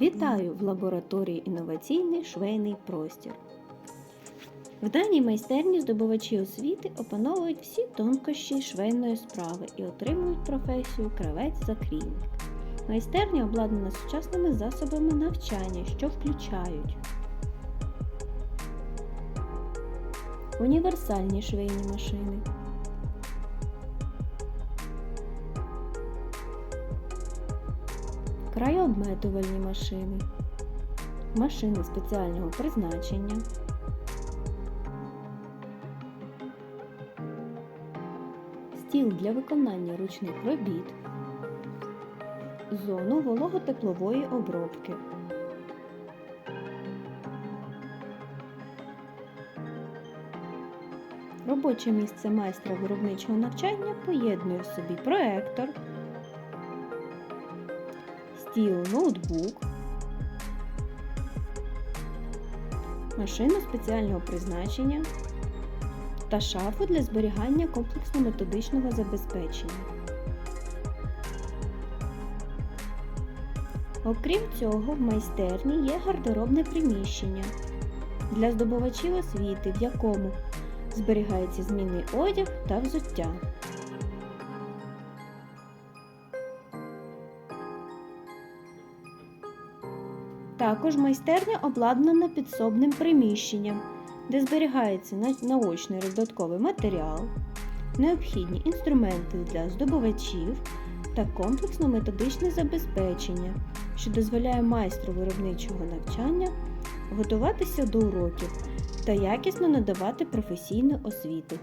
Вітаю в лабораторії інноваційний швейний простір. В даній майстерні здобувачі освіти опановують всі тонкощі швейної справи і отримують професію кравець-закрійник. Майстерня обладнана сучасними засобами навчання, що включають універсальні швейні машини, краєобметувальні машини, машини спеціального призначення, стіл для виконання ручних робіт, зону вологотеплової обробки. Робоче місце майстра виробничого навчання поєднує в собі проектор, стіл, ноутбук, машину спеціального призначення та шафу для зберігання комплексно-методичного забезпечення. Окрім цього, в майстерні є гардеробне приміщення для здобувачів освіти, в якому зберігається змінний одяг та взуття. Також майстерня обладнана підсобним приміщенням, де зберігається наочний роздатковий матеріал, необхідні інструменти для здобувачів та комплексно-методичне забезпечення, що дозволяє майстру виробничого навчання готуватися до уроків та якісно надавати професійну освіту.